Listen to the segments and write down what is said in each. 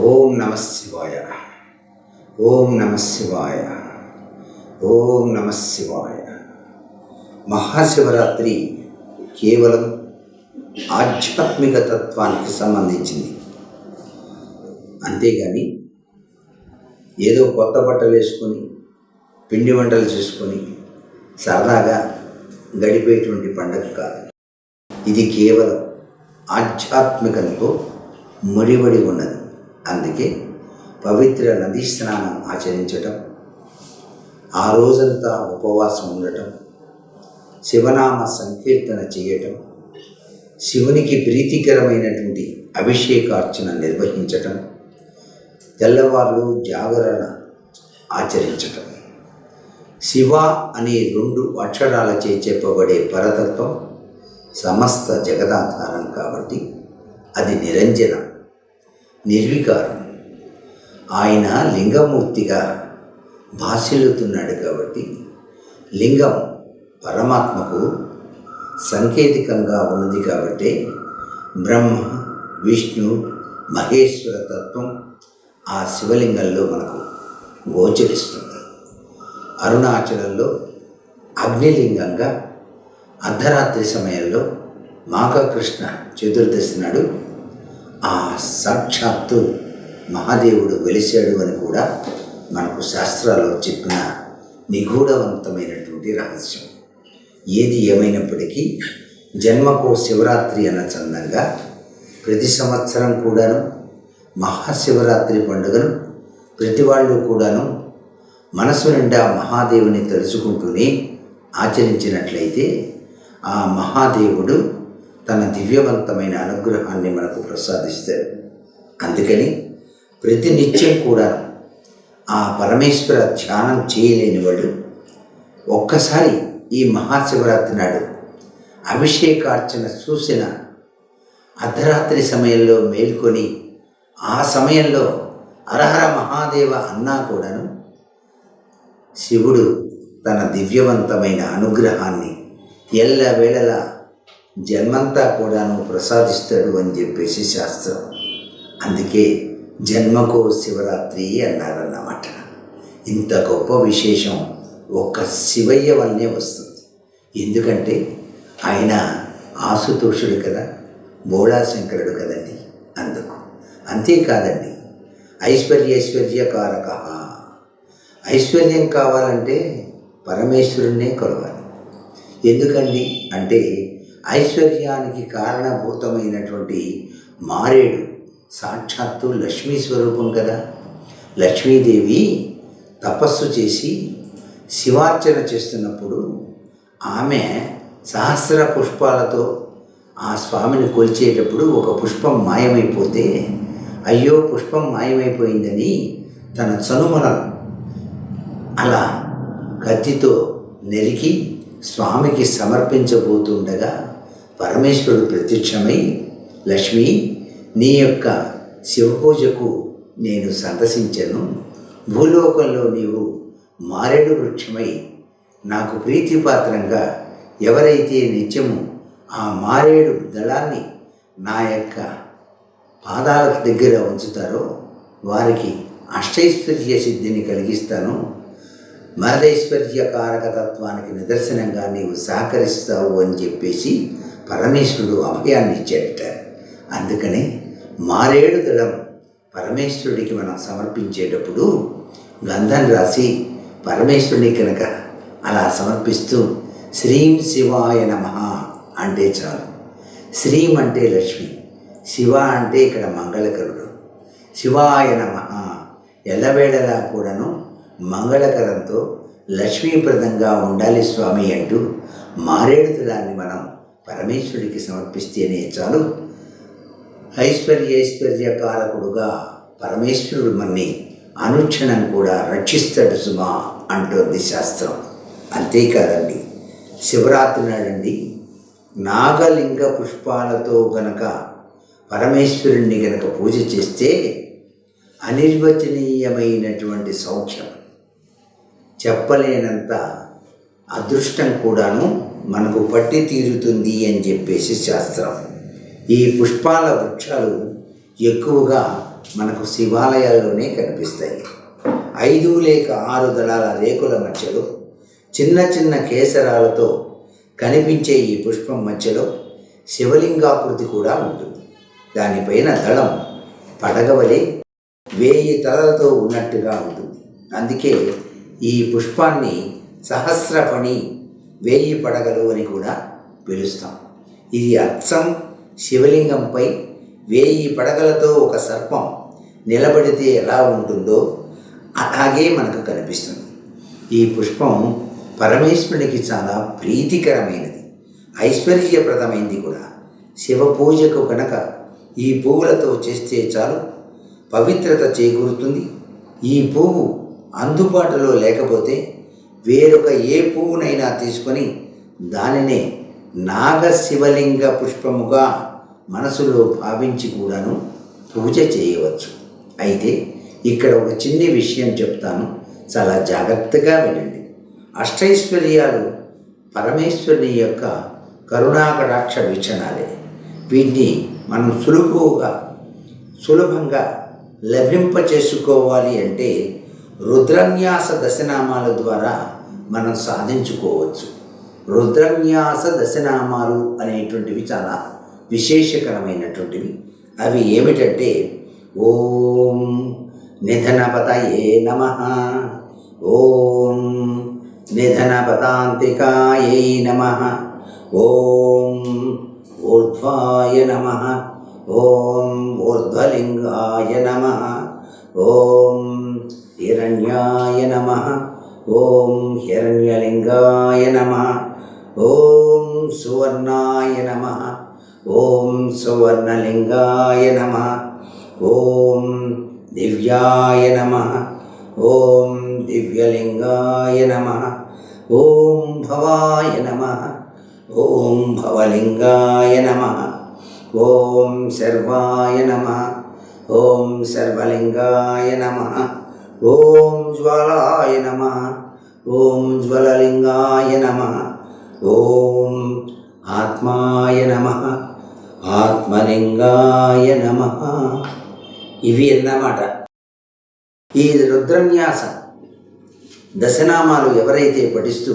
ఓం నమ శివాయ ఓం నమ శివాయ ఓం నమ శివాయ మహాశివరాత్రి కేవలం ఆధ్యాత్మిక తత్వానికి సంబంధించింది. అంతేగాని ఏదో కొత్త బట్టలు వేసుకొని పిండి వంటలు చేసుకొని సరదాగా గడిపేటువంటి పండుగ కాదు. ఇది కేవలం ఆధ్యాత్మికంతో ముడిపడి ఉన్నది. అందుకే పవిత్ర నదీ స్నానం ఆచరించటం ఆ రోజంతా ఉపవాసం ఉండటం శివనామ సంకీర్తన చేయటం శివునికి ప్రీతికరమైనటువంటి అభిషేకార్చన నిర్వహించటం తెల్లవార్లు జాగరణ ఆచరించటం. శివ అనే రెండు అక్షరాలచే చెప్పబడే పరతత్వం సమస్త జగదాధారం కాబట్టి అది నిరంజన నిర్వికారం. ఆయన లింగమూర్తిగా భాసిల్లుతున్నాడు కాబట్టి లింగం పరమాత్మకు సంకేతికంగా ఉన్నది కాబట్టి బ్రహ్మ విష్ణు మహేశ్వర తత్వం ఆ శివలింగంలో మనకు గోచరిస్తుంది. అరుణాచలంలో అగ్నిలింగంగా అర్ధరాత్రి సమయంలో మాఘకృష్ణ చతుర్దశి నాడు ఆ సాక్షాత్తు మహాదేవుడు వెలిశాడు అని కూడా మనకు శాస్త్రాల్లో చెప్పిన నిగూఢవంతమైనటువంటి రహస్యం. ఏది ఏమైనప్పటికీ జన్మకు శివరాత్రి అన్న చందంగా ప్రతి సంవత్సరం కూడాను మహాశివరాత్రి పండుగను ప్రతి వాళ్ళు కూడాను మనసు నిండా మహాదేవుని తలుచుకుంటూనే ఆచరించినట్లయితే ఆ మహాదేవుడు తన దివ్యవంతమైన అనుగ్రహాన్ని మనకు ప్రసాదిస్తాడు అందుకని ప్రతి నిత్యం కూడా ఆ పరమేశ్వర ధ్యానం చేయలేని వాడు ఒక్కసారి ఈ మహాశివరాత్రి నాడు అభిషేకార్చన చూసిన అర్ధరాత్రి సమయంలో మేల్కొని ఆ సమయంలో అరహర మహాదేవ అన్నా కూడాను శివుడు తన దివ్యవంతమైన అనుగ్రహాన్ని ఎల్లవేళలా జన్మంతా కూడాను ప్రసాదిస్తాడు అని చెప్పేసి శాస్త్రం. అందుకే జన్మకో శివరాత్రి అన్నారన్నమాట. ఇంత గొప్ప విశేషం ఒక్క శివయ్య వల్లనే వస్తుంది. ఎందుకంటే ఆయన ఆసుతోషుడు కదా బోళాశంకరుడు కదండి అందుకు. అంతేకాదండి ఐశ్వర్యైశ్వర్యకారక ఐశ్వర్యం కావాలంటే పరమేశ్వరుణ్ణే కొలవాలి. ఎందుకండి అంటే ఐశ్వర్యానికి కారణభూతమైనటువంటి మారేడు సాక్షాత్తు లక్ష్మీ స్వరూపం కదా. లక్ష్మీదేవి తపస్సు చేసి శివార్చన చేస్తున్నప్పుడు ఆమె సహస్ర పుష్పాలతో ఆ స్వామిని కొలిచేటప్పుడు ఒక పుష్పం మాయమైపోతే అయ్యో పుష్పం మాయమైపోయిందని తన చనుమలను అలా కత్తితో నరికి స్వామికి సమర్పించబోతుండగా పరమేశ్వరుడు ప్రత్యక్షమై లక్ష్మి నీ యొక్క శివపూజకు నేను సందర్శించాను. భూలోకంలో నీవు మారేడు వృక్షమై నాకు ప్రీతిపాత్రంగా ఎవరైతే నిత్యము ఆ మారేడు దళాన్ని నా యొక్క పాదాల దగ్గర ఉంచుతారో వారికి అష్టైశ్వర్య సిద్ధిని కలిగిస్తాను. మహదైశ్వర్య కారకతత్వానికి నిదర్శనంగా నీవు సహకరిస్తావు అని చెప్పేసి పరమేశ్వరుడు అభయాన్ని ఇచ్చేట అందుకనే మారేడు దళం పరమేశ్వరుడికి మనం సమర్పించేటప్పుడు గంధం రాసి పరమేశ్వరుని కనుక అలా సమర్పిస్తూ శ్రీం శివాయ నమ అంటే చాలు. శ్రీం అంటే లక్ష్మి శివ అంటే ఇక్కడ మంగళకరుడు. శివాయ నమ ఎల్లవేళలా కూడాను మంగళకరంతో లక్ష్మీప్రదంగా ఉండాలి స్వామి అంటూ మారేడు దళాన్ని మనం పరమేశ్వరుడికి సమర్పిస్తేనే చాలు. ఐశ్వర్యైశ్వర్యకారకుడుగా పరమేశ్వరుడు మన్ని అనుక్షణం కూడా రక్షిస్తాడు సుమా అంటోంది శాస్త్రం. అంతేకాదండి శివరాత్రి నాడండి నాగలింగ పుష్పాలతో గనక పరమేశ్వరుణ్ణి గనక పూజ చేస్తే అనిర్వచనీయమైనటువంటి సౌఖ్యం చెప్పలేనంత అదృష్టం కూడాను మనకు పట్టి తీరుతుంది అని చెప్పేసి శాస్త్రం. ఈ పుష్పాల వృక్షాలు ఎక్కువగా మనకు శివాలయాల్లోనే కనిపిస్తాయి. ఐదు లేక ఆరు దళాల రేకుల మధ్యలో చిన్న చిన్న కేసరాలతో కనిపించే ఈ పుష్పం మధ్యలో శివలింగాకృతి కూడా ఉంటుంది. దానిపైన దళం పడగవలి వేయి తలలతో ఉన్నట్టుగా ఉంటుంది. అందుకే ఈ పుష్పాన్ని సహస్రపణి వేయి పడగలు అని కూడా పిలుస్తాం. ఇది అచ్చం శివలింగంపై వేయి పడగలతో ఒక సర్పం నిలబడితే ఎలా ఉంటుందో అలాగే మనకు కనిపిస్తుంది. ఈ పుష్పం పరమేశ్వరునికి చాలా ప్రీతికరమైనది. ఐశ్వర్యప్రదమైంది కూడా. శివ పూజకు కనుక ఈ పువ్వులతో చేస్తే చాలు. పవిత్రత చేకూరుతుంది. ఈ పువ్వు అందుబాటులో లేకపోతే వేరొక ఏ పువ్వునైనా తీసుకొని దానినే నాగశివలింగ పుష్పముగా మనసులో భావించి కూడాను పూజ చేయవచ్చు. అయితే ఇక్కడ ఒక చిన్ని విషయం చెప్తాను. చాలా జాగ్రత్తగా వినండి. అష్టైశ్వర్యాలు పరమేశ్వరుని యొక్క కరుణాకటాక్ష వీక్షణాలే. వీటిని మనం సులువుగా సులభంగా లభింప చేసుకోవాలి అంటే రుద్రన్యాస దశనామాల ద్వారా మనం సాధించుకోవచ్చు. రుద్రన్యాస దశనామాలు అనేటువంటివి చాలా విశేషకరమైనటువంటివి. అవి ఏమిటంటే ఓం నిధనపతయే నమ. ఓం నిధనపతాంతికాయై నమ. ఓం ఊర్ధ్వాయ నమ. ఓం ఊర్ధ్వలింగాయ నమ. ఓం హిరణ్యాయ నమ. ఓం హిరణ్యలింగాయ నమ. ఓం సువర్ణాయ నమ. ఓం సువర్ణలింగాయ నమ. ఓం దివ్యాయ నమ. ఓం దివ్యలింగాయ నమ. ఓం భవాయ నమ. ఓం భవలింగాయ నమ. ఓం సర్వాయ నమ. ఓం సర్వలింగాయ నమ. ఓం జ్వాలాయ నమ ఓం జ్వలలింగాయ నమ ఓం ఆత్మాయ నమ ఆత్మలింగాయ నమ. ఇవి అన్నమాట. ఈ రుద్రన్యాస దశనామాలు ఎవరైతే పఠిస్తూ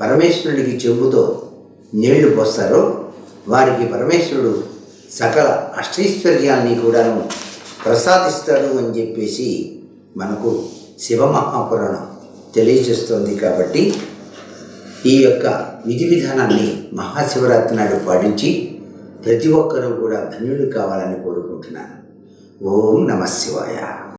పరమేశ్వరుడికి చెంబుతో నీళ్ళు పోస్తారో వారికి పరమేశ్వరుడు సకల అష్టైశ్వర్యాల్ని కూడాను ప్రసాదిస్తాడు అని చెప్పేసి మనకు శివ మహాపురాణం తెలియజేస్తుంది కాబట్టి ఈ యొక్క విధి విధానాన్ని మహాశివరాత్రి నాడు పాటించి ప్రతి ఒక్కరూ కూడా ధన్యులు కావాలని కోరుకుంటున్నాను. ఓం నమ శివాయ.